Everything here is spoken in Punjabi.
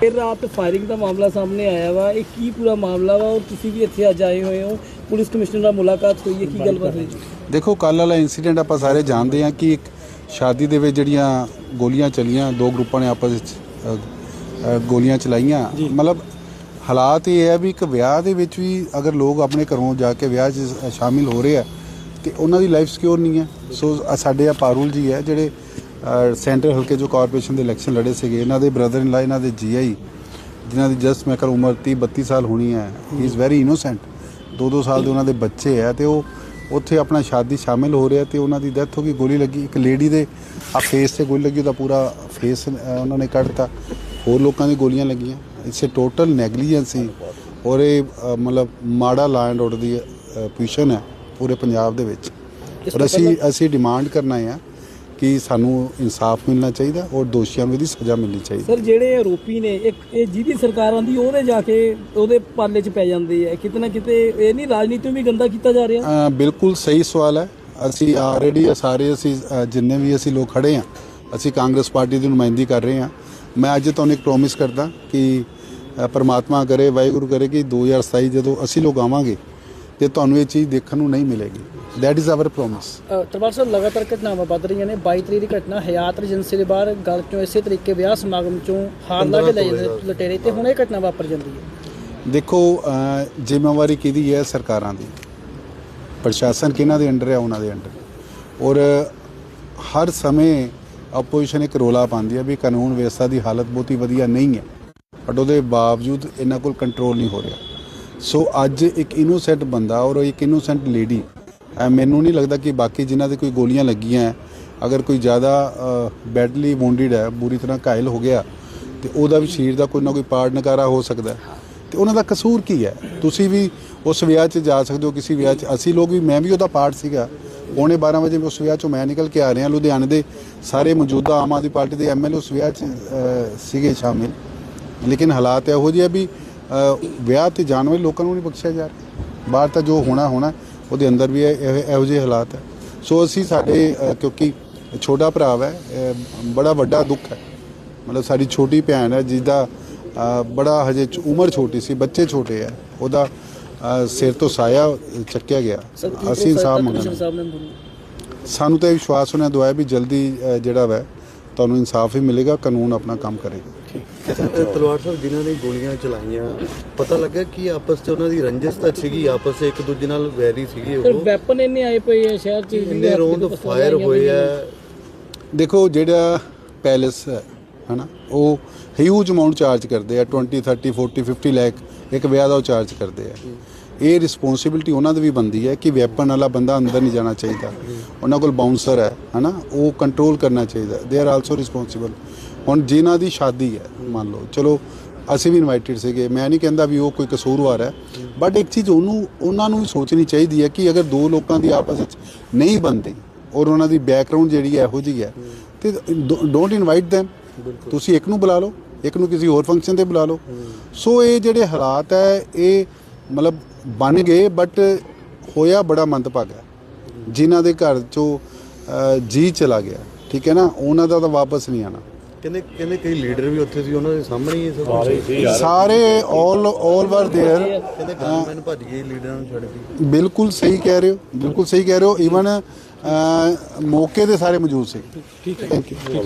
ਫਿਰ ਰਾਤ ਫਾਇਰਿੰਗ ਦਾ ਮਾਮਲਾ ਸਾਹਮਣੇ ਆਇਆ ਵਾ। ਇਹ ਕੀ ਪੂਰਾ ਮਾਮਲਾ ਵਾ ਔਰ ਤੁਸੀਂ ਵੀ ਇੱਥੇ ਅੱਜ ਆਏ ਹੋਏ ਹੋ। ਪੁਲਿਸ ਕਮਿਸ਼ਨਰ ਨਾਲ ਮੁਲਾਕਾਤ ਹੋਈ ਹੈ। ਕੀ ਗੱਲਬਾਤ ਹੋਈ? ਦੇਖੋ ਕੱਲ ਵਾਲਾ ਇਨਸੀਡੈਂਟ ਆਪਾਂ ਸਾਰੇ ਜਾਣਦੇ ਹਾਂ ਕਿ ਇੱਕ ਸ਼ਾਦੀ ਦੇ ਵਿੱਚ ਜਿਹੜੀਆਂ ਗੋਲੀਆਂ ਚੱਲੀਆਂ ਦੋ ਗਰੁੱਪਾਂ ਨੇ ਆਪਸ ਵਿੱਚ ਗੋਲੀਆਂ ਚਲਾਈਆਂ। ਮਤਲਬ ਹਾਲਾਤ ਇਹ ਹੈ ਵੀ ਇੱਕ ਵਿਆਹ ਦੇ ਵਿੱਚ ਵੀ ਅਗਰ ਲੋਕ ਆਪਣੇ ਘਰੋਂ ਜਾ ਕੇ ਵਿਆਹ 'ਚ ਸ਼ਾਮਿਲ ਹੋ ਰਹੇ ਆ ਤੇ ਉਹਨਾਂ ਦੀ ਲਾਈਫ ਸਿਕਿਉਰ ਨਹੀਂ ਹੈ। ਸੋ ਸਾਡੇ ਆ ਪਾਰੂਲ ਜੀ ਹੈ ਜਿਹੜੇ ਸੈਂਟਰ ਹਲਕੇ ਜੋ ਕਾਰਪੋਰੇਸ਼ਨ ਦੇ ਇਲੈਕਸ਼ਨ ਲੜੇ ਸੀਗੇ ਇਹਨਾਂ ਦੇ ਬ੍ਰਦਰ ਇਨ ਲਾ ਇਹਨਾਂ ਦੇ ਜੀਆਈ ਜਿਨ੍ਹਾਂ ਦੀ ਜਸਟ ਮੈਂ ਕਰ ਉਮਰ 30 32 ਸਾਲ ਹੋਣੀ ਹੈ ਹੀ ਇਜ਼ ਵੈਰੀ ਇਨੋਸੈਂਟ ਦੋ ਦੋ ਸਾਲ ਦੇ ਉਹਨਾਂ ਦੇ ਬੱਚੇ ਆ ਤੇ ਉਹ ਉੱਥੇ ਆਪਣਾ ਸ਼ਾਦੀ ਸ਼ਾਮਿਲ ਹੋ ਰਿਹਾ ਤੇ ਉਹਨਾਂ ਦੀ ਡੈਥ ਹੋ ਗਈ ਗੋਲੀ ਲੱਗੀ। ਇੱਕ ਲੇਡੀ ਦੇ ਆ ਫੇਸ ਤੇ ਗੋਲੀ ਲੱਗੀ ਉਹਦਾ ਪੂਰਾ ਫੇਸ ਉਹਨਾਂ ਨੇ ਕੱਢਤਾ ਹੋਰ ਲੋਕਾਂ ਦੀ ਗੋਲੀਆਂ ਲੱਗੀਆਂ। ਇਟਸ ਅ ਟੋਟਲ ਨੈਗਲੀਜੈਂਸੀ ਔਰ ਇਹ ਮਤਲਬ ਮਾੜਾ law and order the position ਹੈ ਪੂਰੇ ਪੰਜਾਬ ਦੇ ਵਿੱਚ। ਔਰ ਅਸੀਂ ਅਸੀਂ ਡਿਮਾਂਡ ਕਰਨਾ ਹੈ। ਕਿ ਸਾਨੂੰ ਇਨਸਾਫ ਮਿਲਣਾ ਚਾਹੀਦਾ ਔਰ ਦੋਸ਼ੀਆਂ ਨੂੰ ਇਹਦੀ ਸਜ਼ਾ ਮਿਲਣੀ ਚਾਹੀਦੀ। ਸਰ ਜਿਹੜੇ ਆਰੋਪੀ ਨੇ ਇੱਕ ਇਹ ਜਿਹਦੀ ਸਰਕਾਰ ਆਂਦੀ ਉਹਦੇ ਜਾ ਕੇ ਉਹਦੇ ਪਾਲੇ 'ਚ ਪੈ ਜਾਂਦੇ ਆ। ਕਿਤੇ ਨਾ ਕਿਤੇ ਇਹ ਨਹੀਂ ਰਾਜਨੀਤੀ ਨੂੰ ਵੀ ਗੰਦਾ ਕੀਤਾ ਜਾ ਰਿਹਾ? ਅ, ਬਿਲਕੁਲ ਸਹੀ ਸਵਾਲ ਹੈ। ਅਸੀਂ ਆਲਰੇਡੀ ਸਾਰੇ ਅਸੀਂ ਅ, ਜਿੰਨੇ ਵੀ ਅਸੀਂ ਲੋਕ ਖੜੇ ਹਾਂ ਅਸੀਂ ਕਾਂਗਰਸ ਪਾਰਟੀ ਦੀ ਨੁਮਾਇੰਦਗੀ ਕਰ ਰਹੇ ਹਾਂ। ਮੈਂ ਅੱਜ ਤੁਹਾਨੂੰ ਇੱਕ ਪ੍ਰੋਮਿਸ ਕਰਦਾ ਕਿ ਅ, ਪ੍ਰਮਾਤਮਾ ਕਰੇ ਵਾਹਿਗੁਰੂ ਕਰੇ ਕਿ 2027 ਜਦੋਂ ਅਸੀਂ ਲੋਕ ਆਵਾਂਗੇ ਤੇ ਤੁਹਾਨੂੰ ਇਹ ਚੀਜ਼ ਦੇਖਣ ਨੂੰ ਨਹੀਂ ਮਿਲੇਗੀ। ਦੈਟ ਇਜ਼ ਆਵਰ ਪ੍ਰੋਮਿਸ ਤਰਵਾਰ ਸਾਹਿਬ ਲਗਾਤਾਰ ਘਟਨਾਵਾਂ ਵੱਧ ਰਹੀਆਂ ਨੇ। 22 ਤਰੀਕ ਦੀ ਘਟਨਾ ਹਯਾਤ ਏਜੰਸੀ ਦੇ ਬਾਹਰ। ਗੱਲ ਚੋਂ ਇਸੇ ਤਰੀਕੇ ਵਿਆਹ ਸਮਾਗਮ ਚੋਂ ਹਾਰ ਲਾ ਕੇ ਲੈ ਲਟੇਰੇ ਤੇ? ਹੁਣ ਇਹ ਘਟਨਾ ਵਾਪਰ ਜਾਂਦੀ ਹੈ। ਦੇਖੋ ਜ਼ਿੰਮੇਵਾਰੀ ਕਿਹਦੀ ਹੈ? ਸਰਕਾਰਾਂ ਦੀ। ਪ੍ਰਸ਼ਾਸਨ ਕਿਹਨਾਂ ਦੇ ਅੰਡਰ ਹੈ? ਉਹਨਾਂ ਦੇ ਅੰਡਰ। ਔਰ ਹਰ ਸਮੇਂ ਆਪੋਜੀਸ਼ਨ ਇੱਕ ਰੋਲਾ ਪਾਉਂਦੀ ਹੈ ਵੀ ਕਾਨੂੰਨ ਵਿਵਸਥਾ ਦੀ ਹਾਲਤ ਬਹੁਤੀ ਵਧੀਆ ਨਹੀਂ ਹੈ। ਬਟ ਉਹਦੇ ਬਾਵਜੂਦ ਇਹਨਾਂ ਕੋਲ ਕੰਟਰੋਲ ਨਹੀਂ ਹੋ ਰਿਹਾ। ਸੋ ਅੱਜ ਇੱਕ ਇਨੋਸੈਂਟ ਬੰਦਾ ਔਰ ਇੱਕ ਇਨੋਸੈਂਟ ਲੇਡੀ ਮੈਨੂੰ ਨਹੀਂ ਲੱਗਦਾ ਕਿ ਬਾਕੀ ਜਿਨ੍ਹਾਂ ਦੇ ਕੋਈ ਗੋਲੀਆਂ ਲੱਗੀਆਂ ਅਗਰ ਕੋਈ ਜ਼ਿਆਦਾ ਬੈਡਲੀ ਵੂਨਡਡ ਹੈ, ਬੁਰੀ ਤਰ੍ਹਾਂ ਘਾਇਲ ਹੋ ਗਿਆ, ਤੇ ਉਹਦਾ ਵੀ ਸਰੀਰ ਦਾ ਕੋਈ ਨਾ ਕੋਈ ਪਾਰਟ ਨਕਾਰਾ ਹੋ ਸਕਦਾ ਹੈ। ਤੇ ਉਹਨਾਂ ਦਾ ਕਸੂਰ ਕੀ ਹੈ? ਤੁਸੀਂ ਵੀ ਉਸ ਵਿਆਹ 'ਚ ਜਾ ਸਕਦੇ ਹੋ, ਕਿਸੇ ਵਿਆਹ 'ਚ। ਅਸੀਂ ਲੋਕ ਵੀ, ਮੈਂ ਵੀ ਉਹਦਾ ਪਾਰਟ ਸੀਗਾ। ਪੌਣੇ 12 ਵਜੇ ਉਸ ਵਿਆਹ 'ਚੋਂ ਮੈਂ ਨਿਕਲ ਕੇ ਆ ਰਿਹਾ, ਲੁਧਿਆਣੇ ਦੇ ਸਾਰੇ ਮੌਜੂਦਾ ਆਮ ਆਦਮੀ ਪਾਰਟੀ ਦੇ ਐਮਐਲਏ ਉਸ ਵਿਆਹ 'ਚ ਸੀਗੇ ਸ਼ਾਮਿਲ। ਲੇਕਿਨ ਹਾਲਾਤ ਇਹੋ ਜਿਹੇ ਆ ਵੀ ਵਿਆਹ ਤੇ ਜਾਣ ਵਾਲੇ ਲੋਕਾਂ ਨੂੰ ਨਹੀਂ ਬਖਸ਼ਿਆ ਜਾ ਰਿਹਾ। ਬਾਹਰ ਤਾਂ ਜੋ ਹੋਣਾ ਹੋਣਾ ਉਹਦੇ ਅੰਦਰ ਵੀ ਇਹ- ਜਿਹੇ ਹਾਲਾਤ ਹੈ। ਸੋ ਅਸੀਂ ਸਾਡੇ ਕਿਉਂਕਿ ਛੋਟਾ ਭਰਾ ਹੈ ਬੜਾ ਵੱਡਾ ਦੁੱਖ ਹੈ। ਮਤਲਬ ਸਾਡੀ ਛੋਟੀ ਭੈਣ ਹੈ ਜਿਹਦਾ ਬੜਾ ਹਜੇ ਉਮਰ ਛੋਟੀ ਸੀ ਬੱਚੇ ਛੋਟੇ ਆ ਉਹਦਾ ਸਿਰ ਤੋਂ ਸਾਇਆ ਚੱਕਿਆ ਗਿਆ। ਅਸੀਂ ਇਨਸਾਫ ਮੰਗਣਾ। ਸਾਨੂੰ ਤਾਂ ਵਿਸ਼ਵਾਸ ਉਹਨਾਂ ਦਵਾਇਆ ਵੀ ਜਲਦੀ ਜਿਹੜਾ ਵੈ ਤੁਹਾਨੂੰ ਇਨਸਾਫ ਹੀ ਮਿਲੇਗਾ ਕਾਨੂੰਨ ਆਪਣਾ ਕੰਮ ਕਰੇਗਾ। ਤਲਵਾਰ ਸਾਹਿਬ ਜਿਨ੍ਹਾਂ ਨੇ ਗੋਲੀਆਂ ਚਲਾਈਆਂ ਪਤਾ ਲੱਗਾ ਕਿ ਆਪਸ 'ਚ ਉਹਨਾਂ ਦੀ ਰੰਜਿਸ਼ ਤਾਂ ਸੀਗੀ ਆਪਸ 'ਚ ਇੱਕ ਦੂਜੇ ਨਾਲ ਵੈਰੀ ਸੀਗੇ ਉਹ। ਵੈਪਨ ਇੰਨੇ ਆਏ ਪਏ ਆ ਸ਼ਹਿਰ 'ਚ ਇੰਨੇ ਰੌਂਦ ਫਾਇਰ ਹੋਏ ਆ। ਦੇਖੋ ਜਿਹੜਾ ਪੈਲੇਸ ਹੈ ਹਨਾ ਉਹ ਹਿਊਜ ਅਮਾਉਂਟ ਚਾਰਜ ਕਰਦੇ ਆ 20 30 40 50 ਲੱਖ ਇੱਕ ਵਿਆਹ ਦਾ ਉਹ ਚਾਰਜ ਕਰਦੇ ਆ। ਇਹ ਰਿਸਪੌਂਸਿਬਿਲਟੀ ਉਹਨਾਂ ਦੀ ਵੀ ਬੰਦੀ ਹੈ ਕਿ ਵੈਪਨ ਵਾਲਾ ਬੰਦਾ ਅੰਦਰ ਨਹੀਂ ਜਾਣਾ ਚਾਹੀਦਾ। ਉਹਨਾਂ ਕੋਲ ਬਾਉਂਸਰ ਹੈ ਹਨਾ? ਉਹ ਕੰਟਰੋਲ ਕਰਨਾ ਚਾਹੀਦਾ। ਦੇ ਆਰ ਆਲਸੋ ਰਿਸਪੌਂਸਿਬਲ ਹੁਣ ਜਿਨ੍ਹਾਂ ਦੀ ਸ਼ਾਦੀ ਹੈ ਮੰਨ ਲਓ ਚਲੋ ਅਸੀਂ ਵੀ ਇਨਵਾਈਟਡ ਸੀਗੇ। ਮੈਂ ਨਹੀਂ ਕਹਿੰਦਾ ਵੀ ਉਹ ਕੋਈ ਕਸੂਰਵਾਰ ਹੈ ਬਟ ਇੱਕ ਚੀਜ਼ ਉਹਨੂੰ ਉਹਨਾਂ ਨੂੰ ਵੀ ਸੋਚਣੀ ਚਾਹੀਦੀ ਹੈ ਕਿ ਅਗਰ ਦੋ ਲੋਕਾਂ ਦੀ ਆਪਸ ਵਿੱਚ ਨਹੀਂ ਬਣਦੀ ਔਰ ਉਹਨਾਂ ਦੀ ਬੈਕਗ੍ਰਾਉਂਡ ਜਿਹੜੀ ਹੈ ਇਹੋ ਜਿਹੀ ਹੈ ਤੇ ਡੋਂਟ ਇਨਵਾਈਟ them ਤੁਸੀਂ ਇੱਕ ਨੂੰ ਬੁਲਾ ਲਓ ਇੱਕ ਨੂੰ ਕਿਸੇ ਹੋਰ ਫੰਕਸ਼ਨ ਤੇ ਬੁਲਾ ਲਓ। ਸੋ ਇਹ ਜਿਹੜੇ ਹਾਲਾਤ ਹੈ ਇਹ ਮਤਲਬ ਬਣ ਗਏ ਬਟ ਹੋਇਆ ਬੜਾ ਮੰਦਭਾਗਾ। ਜਿਨ੍ਹਾਂ ਦੇ ਘਰ ਚੋਂ ਜੀ ਚਲਾ ਗਿਆ ਠੀਕ ਹੈ ਨਾ? ਉਹਨਾਂ ਦਾ ਤਾਂ ਵਾਪਸ ਨਹੀਂ ਆਣਾ ਕਹਿੰਦੇ ਕਹਿੰਦੇ ਕਈ ਲੀਡਰ ਵੀ ਉੱਥੇ ਸੀ ਉਹਨਾਂ ਦੇ ਸਾਹਮਣੇ ਹੀ ਸਭ ਸਾਰੇ ਆਲ ਆਲ ਵਰ ਦੇਅਰ ਕਹਿੰਦੇ ਗਨਮੈਨ ਭੱਜ ਗਏ ਲੀਡਰਾਂ ਨੂੰ ਛੱਡ ਕੇ। ਬਿਲਕੁਲ ਸਹੀ ਕਹਿ ਰਹੇ ਹੋ ਬਿਲਕੁਲ ਸਹੀ ਕਹਿ ਰਹੇ ਹੋ। ਈਵਨ ਮੌਕੇ ਦੇ ਸਾਰੇ ਮੌਜੂਦ ਸੀ। ਠੀਕ ਹੈ। Thank you